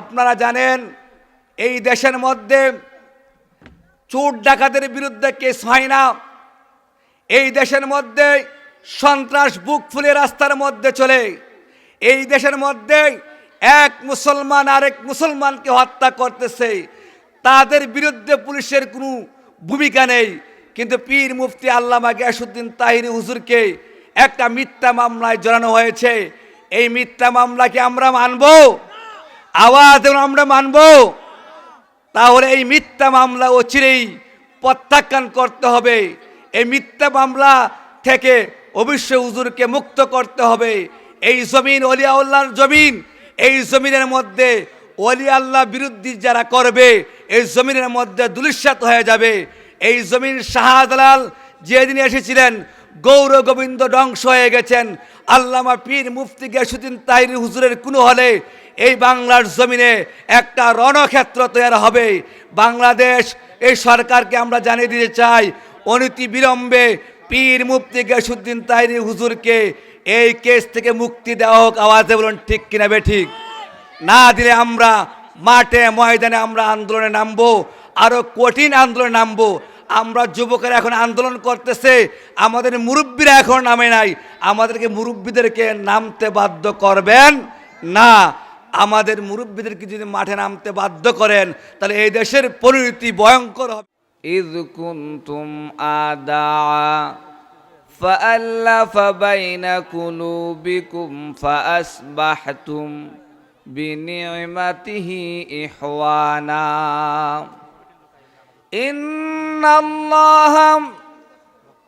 আপনারা জানেন, এই দেশের মধ্যে চোর ডাকাতের বিরুদ্ধে কেস হয় না। এই দেশের মধ্যে সন্ত্রাস বুক ফুলে রাস্তার মধ্যে চলে। এই দেশের মধ্যে এক মুসলমান আরেক মুসলমানকে হত্যা করতেছে। তাদের বিরুদ্ধে পুলিশের কোনো ভূমিকা নেই। কিন্তু পীর মুফতি আল্লামা গিয়াসুদ্দিন তাহিরি হুজুরকে একটা মিথ্যা মামলায় জড়ানো হয়েছে। এই মিথ্যা মামলাকে আমরা মানব। আওয়াজ আমরা মানব। তাহলে এই মিথ্যা মামলা অচিরেই প্রত্যাখ্যান করতে হবে। এই মিথ্যা মামলা থেকে অবশ্যই হুজুরকে মুক্ত করতে হবে। এই জমিন অলিয়াউল্লাহর জমিন, এই জমিনের মধ্যে অলি আল্লাহ বিরুদ্ধে যারা করবে, এই জমিনের মধ্যে দুলিশ্বাত হয়ে যাবে। এই জমিন শাহজালাল যেদিন এসেছিলেন গৌর গোবিন্দ ধ্বংস হয়ে গেছেন। আল্লামা পীর মুফতি গিয়াসুদ্দিন তাহির হুজুরের কোনো হলে এই বাংলার জমিনে একটা রণক্ষেত্র তৈরি হবে। বাংলাদেশ, এই সরকারকে আমরা জানিয়ে দিতে চাই অনীতি বিলম্বে পীর মুফতি গিয়াসুদ্দিন তাইরি হুজুরকে এই কেস থেকে মুক্তি দেওয়া হোক, আওয়াজে বলুন, ঠিক কিনা বে ঠিক না দিলে আমরা মাঠে, ময়দানে আমরা আন্দোলনে নামবো, আরও কঠিন আন্দোলনে নামবো। আমরা যুবকেরা এখন আন্দোলন করতেছে, আমাদের মুরব্বীরা এখন নামে নাই। আমাদেরকে মুরব্বীদেরকে নামতে বাধ্য করবেন? না। আমাদের মুরব্বীদেরকে যদি মাঠে নামতে বাধ্য করেন তাহলে এই দেশের পরিণতি ভয়ঙ্কর হবে إذ كنتم أعداء فألف بين قلوبكم فأصبحتم بنعمته إخوانا إن الله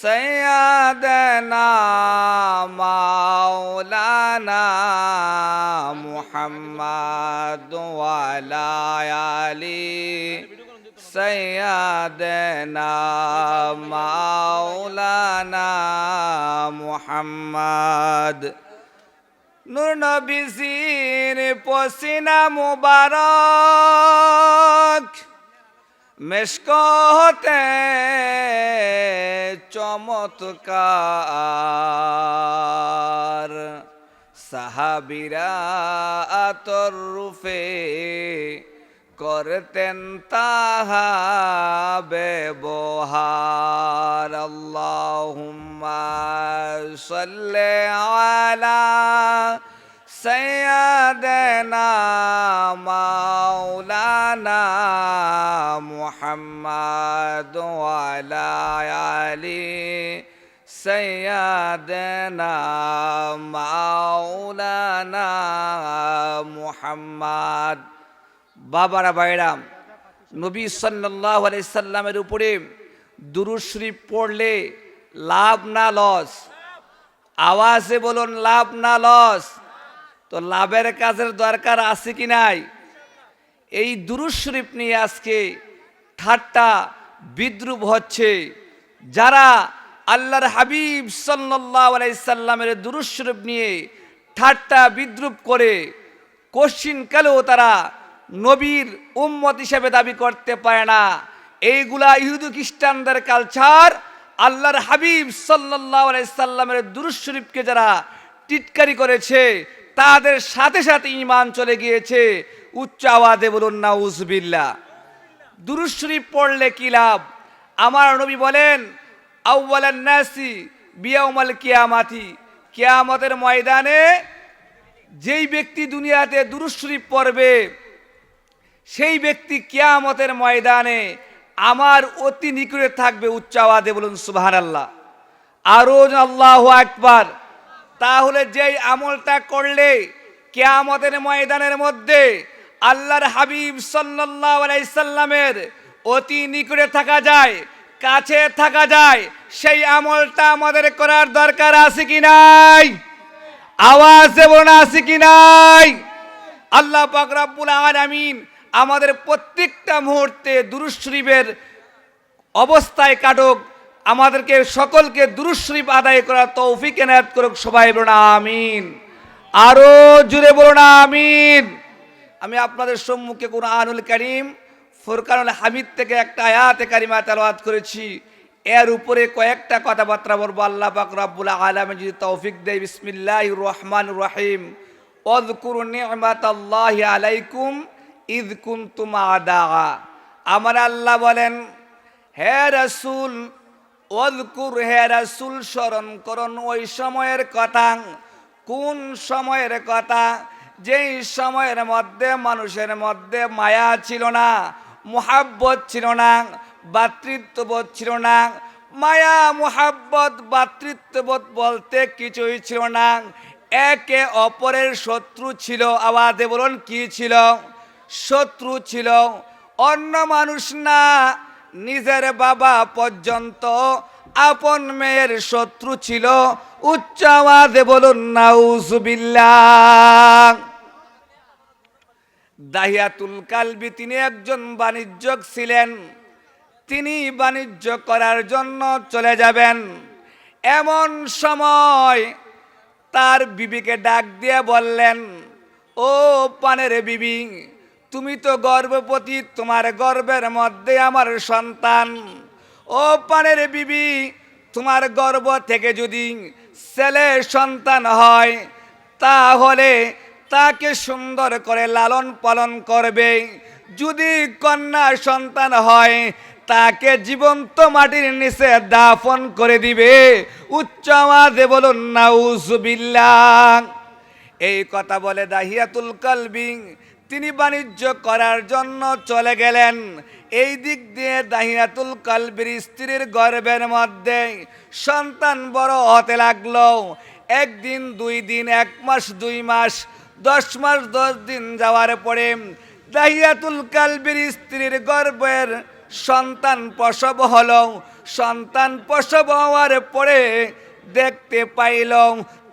سيدنا مولانا محمد وعلى آل سيدنا مولانا محمد নূর নবীজির পসিনা মুবারক মেশকতে চমৎকার। সাহাবিরা আতর রূপে করতেন তাহা ব্যবহার। আল্লাহুম্মা সাল্লি আলা سيدنا مولانا محمد وعلى آل سيدنا مولانا محمد বাবারা বাইরাম নবী সাল্লাহ সাল্লামের উপরে দুরুদ শরীফ পড়লে লাভ না লস আওয়াজে বলুন লাভ না লস তো লাভের কাজের দরকার আছে কি নাই? এই দুরুদ শরীফ নিয়ে আজকে ঠাট্টা বিদ্রুপ হচ্ছে। যারা আল্লাহর হাবিব দুরুদ শরীফ নিয়ে ঠাট্টা বিদ্রুপ করে কোশ্চিনকালেও তারা নবীর উম্মত হিসেবে দাবি করতে পারে না। এইগুলা ইহুদু খ্রিস্টানদের কালচার। আল্লাহর হাবিব সাল্লাহ আলাইসাল্লামের দুরুদ শরীফকে যারা টিটকারি করেছে তাদের সাথে সাথে ইমান চলে গিয়েছে। উচ্চ আওয়াজে বলুন না উজবিল্লা দুরুশরীফ পড়লে কি লাভ? আমার নবী বলেন নাসি বিয়াউমাল কিয়ামাতি। কিয়ামতের ময়দানে যেই ব্যক্তি দুনিয়াতে দুরুশরীফ পড়বে, সেই ব্যক্তি কিয়ামতের ময়দানে আমার অতি নিকটে থাকবে উচ্চ আওয়াজে বলুন সুবাহান আল্লাহ আরও আল্লাহ আকবার। তাহলে যেই আমলটা করলে কেয়ামতের ময়দানের মধ্যে আল্লাহর হাবিব সাল্লাহ আলাইসাল্লামের অতি নিকটে থাকা যায়, কাছে থাকা যায়, সেই আমলটা আমাদের করার দরকার আছে কি নাই? আওয়াজ দেব না আছে কি নাই? আল্লাহ পাক রব্বুল আলামিন আমাদের প্রত্যেকটা মুহূর্তে দুরুজ শরীফের অবস্থায় কাটুক আমাদেরকে সকলকে দুরুজ শরীফ আদায় করার তৌফিক এনায়াত করুক, সবাই বলুন আমিন। আরও জুড়ে বলুন আমিন। আমি আপনাদের সম্মুখে কোন আনুল করিম, ফুরকানুল হামিদ থেকে একটা আয়াতে কারিমা তেলাওয়াত করেছি। এর উপরে কয়েকটা কথাবার্তা বলব, আল্লাহ পাক রব্বুল আলামিন যদি তৌফিক দেয়, বিসমিল্লাহির রহমানির রহিম। অযকুরু নি'মাতাল্লাহি আলাইকুম ইদ কুনতুম আদা আমার আল্লাহ বলেন, হে রাসূল অযকুর হে রাসূল, স্মরণ করুন ওই সময়ের কথা। কোন সময়ের কথা? যেই সময়ের মধ্যে মানুষের মধ্যে মায়া ছিল না, মোহাব্বত ছিল না, ভাতৃত্ববোধ ছিল না, মায়া, মোহাব্বত, ভাতৃত্ববোধ বলতে কিছুই ছিল না। একে অপরের শত্রু ছিল, আওয়াজে বলুন, কি ছিল? শত্রু ছিল, অন্য মানুষ না। নিজের বাবা পর্যন্ত আপন মেয়ের শত্রু ছিল। উচ্চ আওয়াজে বলুন, নাউজুবিল্লাহ। দাহিয়াতুল কালবি তিনি একজন বাণিজ্যক ছিলেন। তিনি বাণিজ্য করার জন্য চলে যাবেন। এমন সময় তার বিবিকে ডাক দিয়ে বললেন, ও পানের বিবি তুমি তো গর্ভবতী, তোমার গর্বের মধ্যে আমার সন্তান। ও পানের বিবি, তোমার গর্ব থেকে যদি ছেলে সন্তান হয়, তাহলে তাকে সুন্দর করে লালন পালন করবে। যদি কন্যা সন্তান হয়, তাকে জীবন্ত মাটির নিচে দাফন করে দিবে। উচ্চ আওয়াজে বলুন, নাউজুবিল্লাহ। এই কথা বলে দাহিয়াতুল কলবিং তিনি বাণিজ্য করার জন্য চলে গেলেন। এই দিক দিয়ে দাহিয়াতুল কলবির স্ত্রীর গর্ভের মধ্যে সন্তান বড় হতে লাগল। একদিন, দুই দিন, এক মাস, দুই মাস, দশ মাস, দশ দিন যাওয়ার পরে দাহিয়াতুল কালবির স্ত্রীর গর্ভের সন্তান প্রসব হলো। সন্তান প্রসব হওয়ার পরে দেখতে পাইল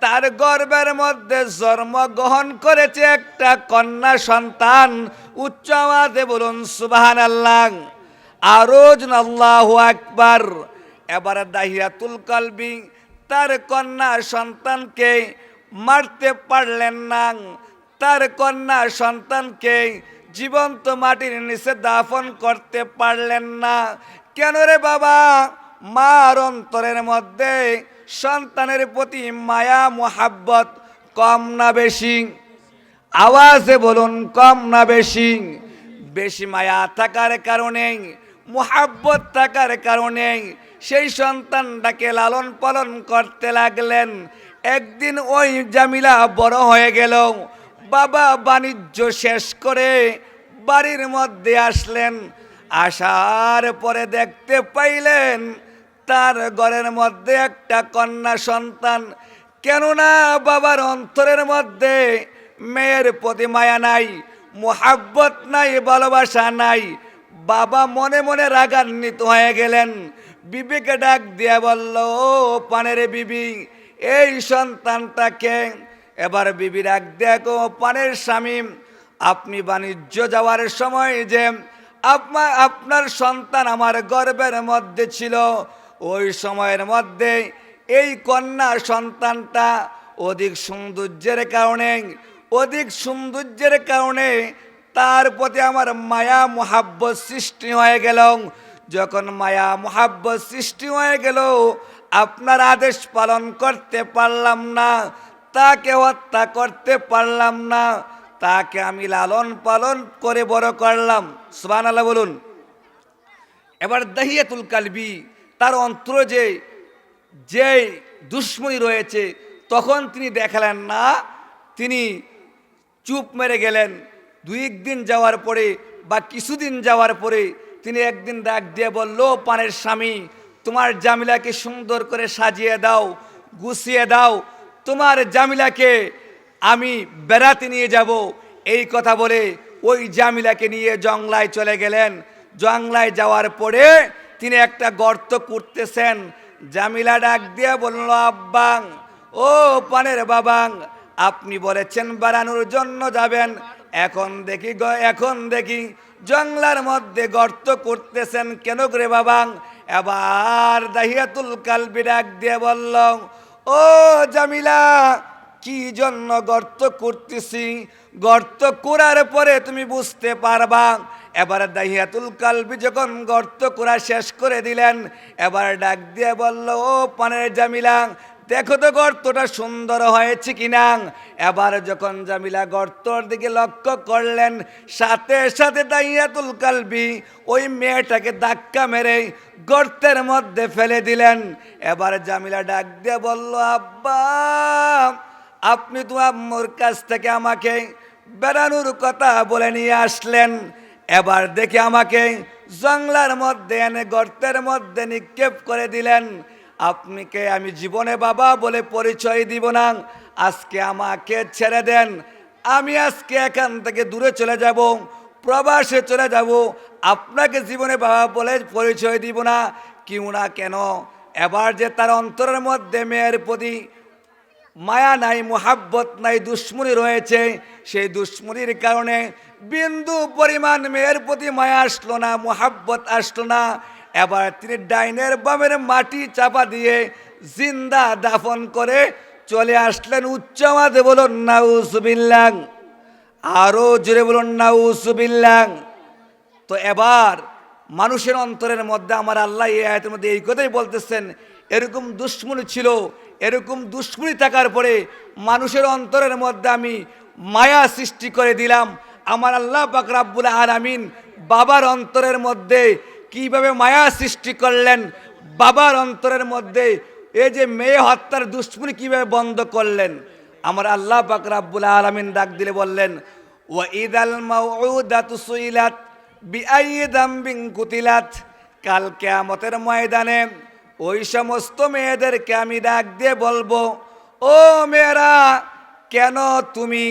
তার গর্বের মধ্যে জন্মগ্রহণ করেছে একটা কন্যা সন্তান। উচ্চ আওয়াজে বলুন সুবাহান আল্লাহ আরোজ আল্লাহ আকবার। এবার দাহিয়াতুল কলবি তার কন্যা সন্তানকে মারতে পারলেন না। তার কন্যা সন্তানকে জীবন্ত মাটির নিচে দাফন করতে পারলেন না। কেন রে বাবা? মার অন্তরের মধ্যে সন্তানের প্রতি মায়া, মোহাব্বত কম না বেশি। আওয়াজে বলুন, কম না বেশি। বেশি মায়া থাকার কারণে, মোহাব্বত থাকার কারণে সেই সন্তানটাকে লালন পালন করতে লাগলেন। একদিন ওই জামিলা বড় হয়ে গেল। বাবা বাণিজ্য শেষ করে বাড়ির মধ্যে আসলেন। আসার পরে দেখতে পাইলেন তার ঘরের মধ্যে একটা কন্যা সন্তান। কেননা বাবার অন্তরের মধ্যে মেয়ের প্রতি মায়া নাই, মোহাব্বত নাই, ভালোবাসা নাই। বাবা মনে মনে রাগান্বিত হয়ে গেলেন। বিবিকে ডাক দিয়া বলল, ও পানের বিবি, এই সন্তানটাকে এবার বিবি ডাক দেখো পানের স্বামী, আপনি বাণিজ্য যাওয়ার সময় যে আপনার সন্তান আমার গর্বের মধ্যে ছিল ওই সময়ের মধ্যে এই কন্যা সন্তানটা অধিক সৌন্দর্যের কারণে, অধিক সৌন্দর্যের কারণে তার প্রতি আমার মায়া, মোহাব্বত সৃষ্টি হয়ে গেল। যখন মায়া, মোহাব্বত সৃষ্টি হয়ে গেল, আপনার আদেশ পালন করতে পারলাম না, তাকে হত্যা করতে পারলাম না, তাকে আমি লালন পালন করে বড় করলাম। সুবান আল্লাহ বলুন। এবার দাহিয়াতুল কালবি তার অন্তর যে যে দুশ্মনী রয়েছে, তখন তিনি দেখালেন না। তিনি চুপ মেরে গেলেন। দুই একদিন যাওয়ার পরে বা কিছুদিন যাওয়ার পরে তিনি একদিন ডাক দিয়ে বলল পানের স্বামী, তোমার জামিলাকে সুন্দর করে সাজিয়ে দাও, গুছিয়ে দাও। তোমার জামিলাকে আমি বেড়াতে নিয়ে যাব। এই কথা বলে ওই জামিলাকে নিয়ে জংলায় চলে গেলেন। জংলায় যাওয়ার পরে তিনি একটা গর্ত করতেছেন জামিলা ডাক দিয়ে বলল, আব্বাং, ও পানের বাবাং, আপনি বলেছেন বেড়ানোর জন্য যাবেন। এখন দেখি এখন দেখি জংলার মধ্যে গর্ত করতেছেন কেন করে বাবাং? এবার দাহিয়াতুল কালবি ডাক দিয়ে বলল, ও জামিলা, কি জন্য গর্ত করতেছি গর্ত করার পরে তুমি বুঝতে পারবা এবার দাহিয়াতুল কালবি যখন গর্ত করা শেষ করে দিলেন, এবার ডাক দিয়ে বলল, ও পানের জামিলা, দেখো তো গর্তটা সুন্দর হয়েছে কিনা। এবার যখন জামিলা গর্তর দিকে লক্ষ্য করলেন, সাথে সাথে দাইয়াতুল কালবি ওই মেয়েটাকে ধাক্কা মেরে গর্তের মধ্যে ফেলে দিলেন। এবার জামিলা ডাক দিয়ে বলল, আব্বা, আপনি তো আম্মুর কাছ থেকে আমাকে বেড়ানোর কথা বলে নিয়ে আসলেন। এবার দেখে আমাকে জংলার মধ্যে এনে গর্তের মধ্যে নিক্ষেপ করে দিলেন। আপনিকে আমি জীবনে বাবা বলে পরিচয় দিব না। আজকে আমাকে ছেড়ে দেন। আমি আজকে এখান থেকে দূরে চলে যাব, প্রবাসে চলে যাব। আপনাকে জীবনে বাবা বলে পরিচয় দিব না। কিউ না কেন? এবার যে তার অন্তরের মধ্যে মেয়ের প্রতি মায়া নাই, মোহাব্বত নাই, দুশ্মনী রয়েছে, সেই দুশ্মনির কারণে বিন্দু পরিমাণ মেয়ের প্রতি মায়া আসলো না, মোহাব্বত আসলো না। এবার তিনি ডাইনের বামের মাটি চাপা দিয়ে জিন্দা দাফন করে চলে আসলেন উচ্চমাদে বলুন নাউসবিল্লাং আরও জোরে বলুন নাউসবিল্লাং তো এবার মানুষের অন্তরের মধ্যে আমার আল্লাহ এই আয়তের মধ্যে এই কথাই বলতেছেন, এরকম দুশ্মনী ছিল, এরকম দুশ্মনী থাকার পরে মানুষের অন্তরের মধ্যে আমি মায়া সৃষ্টি করে দিলাম। আমার আল্লাহ পাক রাব্বুল আলামিন বাবার অন্তরের মধ্যে কীভাবে মায়া সৃষ্টি করলেন, বাবার অন্তরের মধ্যে এই যে মেয়ে হত্যার দুশ্মনী কীভাবে বন্ধ করলেন, আমার আল্লাহ পাক রাব্বুল আলামিন ডাক দিলে বললেন মাউউদাতু সুইলাত বিআই দাম্বিং কুতিলাত। কাল কেয়ামতের ময়দানে ওই সমস্ত মেয়েদেরকে আমি ডাক দিয়ে বলব, ও মেয়েরা, কেন তুমি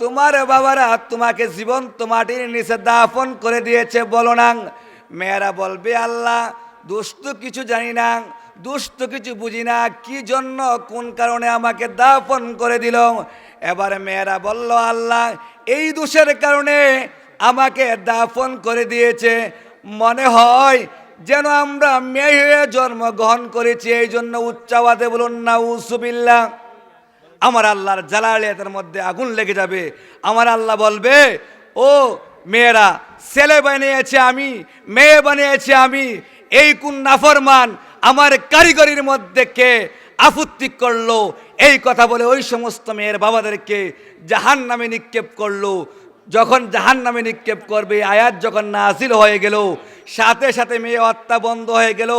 তোমার বাবারা তোমাকে জীবন মাটির নিচে দাফন করে দিয়েছে, বলো না। মেয়েরা বলবে, আল্লাহ, দুষ্ট কিছু জানি না, দুষ্ট কিছু বুঝি না, কি জন্য, কোন কারণে আমাকে দাফন করে দিল? এবার মেয়েরা বলল, আল্লাহ, এই দোষের কারণে আমাকে দাফন করে দিয়েছে। মনে হয় যেন আমরা মেয়ে হয়ে জন্মগ্রহণ করেছি এই জন্য উচ্চাবাদে বলুন না উসুবিল্লা আমার আল্লাহর জালালিয়াতের মধ্যে আগুন লেগে যাবে। আমার আল্লাহ বলবে, ও মেয়েরা, ছেলে বানিয়েছে আমি, মেয়ে বানিয়েছে আমি, এই কোন নাফরমান আমার কারিগরির মধ্যে কে আপত্তি করল? এই কথা বলে ওই সমস্ত মেয়ের বাবাদেরকে জাহান নামে নিক্ষেপ করল। যখন জাহান নামে নিক্ষেপ করবে আয়াত যখন নাজিল হয়ে গেল, সাথে সাথে মেয়ে হত্যা বন্ধ হয়ে গেল।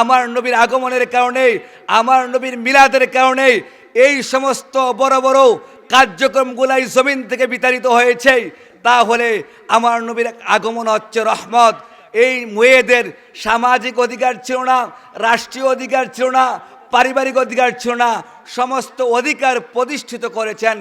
আমার নবীর আগমনের কারণে আমার নবীর মিলাদের কারণে এই সমস্ত বড় বড় কার্যক্রমগুলাই জমিন থেকে বিতাড়িত হয়েছে, তাহলে আমার নবীর আগমন হচ্ছে রহমত। এই মেয়েদের সামাজিক অধিকার ছিল না, রাষ্ট্রীয় অধিকার ছিল না, পারিবারিক অধিকার ছিল না, সমস্ত অধিকার প্রতিষ্ঠিত করেছেন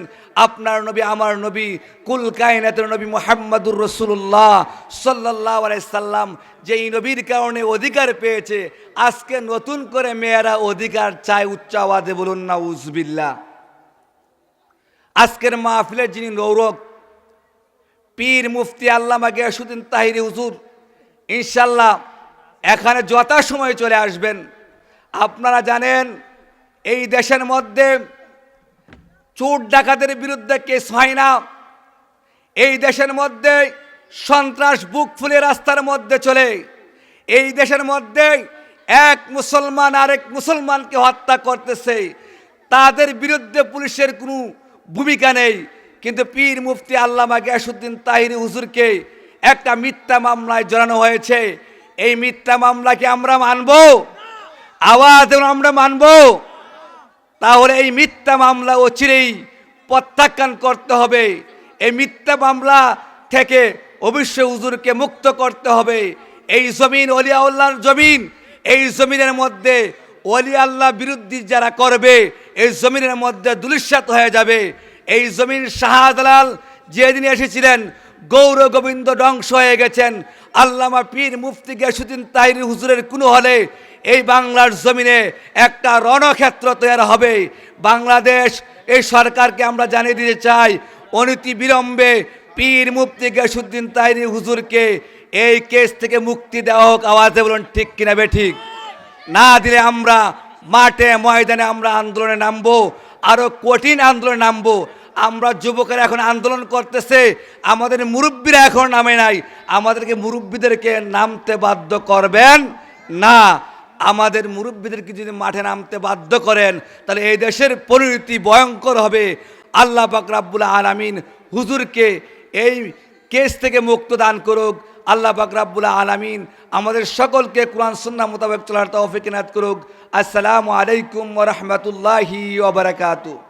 আপনার নবী, আমার নবী, কুল কায়নাতের নবী মোহাম্মদুর রসুল্লাহ সাল্লাহ সাল্লাম যেই নবীর কারণে অধিকার পেয়েছে, আজকে নতুন করে মেয়েরা অধিকার চায় উচ্চ আওয়াজে বলুন না উজবিল্লা আজকের মাহফিলের যিনি নৌরক পীর মুফতি আল্লামা গিয়াসুদ্দিন তাহিরি হুজুর ইনশাল্লাহ এখানে যথাসময়ে চলে আসবেন। আপনারা জানেন, এই দেশের মধ্যে চোর ডাকাতের বিরুদ্ধে কেস হয় না। এই দেশের মধ্যে সন্ত্রাস বুক ফুলে রাস্তার মধ্যে চলে। এই দেশের মধ্যে এক মুসলমান আরেক মুসলমানকে হত্যা করতেছে। তাদের বিরুদ্ধে পুলিশের কোনো ভূমিকা নেই। কিন্তু পীর মুফতি আল্লামা গিয়াসুদ্দিন তাহিরি হুজুরকে একটা মিথ্যা মামলায় জড়ানো হয়েছে। এই মিথ্যা মামলাকে আমরা মানব? আওয়াজ আমরা মানব? তাহলে এই মিথ্যা মামলা অচিরেই প্রত্যাখ্যান করতে হবে। এই মিথ্যা মামলা থেকে অবশ্যই হুজুরকে মুক্ত করতে হবে। এই জমিন অলিয়াউল্লাহর জমিন, এই জমিনের মধ্যে অলি আল্লাহ বিরুদ্ধে যারা করবে, এই জমিনের মধ্যে দুলিশ্বাত হয়ে যাবে। এই জমিন শাহজালাল যেদিন এসেছিলেন, গৌর গোবিন্দ ধ্বংস হয়ে গেছেন। আল্লামা পীর মুফতি গেসুদ্দিন তাহির হুজুরের কোনো হলে এই বাংলার জমিনে একটা রণক্ষেত্র তৈরি হবে। বাংলাদেশ, এই সরকারকে আমরা জানিয়ে দিতে চাই অনীতি বিলম্বে পীর মুফতি গেসুদ্দিন তাইরি হুজুরকে এই কেস থেকে মুক্তি দেওয়া হোক, আওয়াজে বলুন, ঠিক কিনা বে ঠিক? না দিলে আমরা মাঠে, ময়দানে আমরা আন্দোলনে নামবো, আরও কঠিন আন্দোলনে নামবো। আমরা যুবকেরা এখন আন্দোলন করতেছে, আমাদের মুরব্বীরা এখন নামে নাই। আমাদেরকে মুরব্বীদেরকে নামতে বাধ্য করবেন না। আমাদের মুরব্বীদেরকে যদি মাঠে নামতে বাধ্য করেন, তাহলে এই দেশের পরিণতি ভয়ঙ্কর হবে। আল্লাহ বাকরাবুল আলামিন হুজুরকে এই কেস থেকে মুক্ত দান করুক। আল্লাহ বাকরাবুল আলামিন আমাদের সকলকে কোরআন সুন্না মোতাবেক চলার তৌফিক করুক। আসসালামু আলাইকুম রহমতুল্লাহি বারাকাতুহু।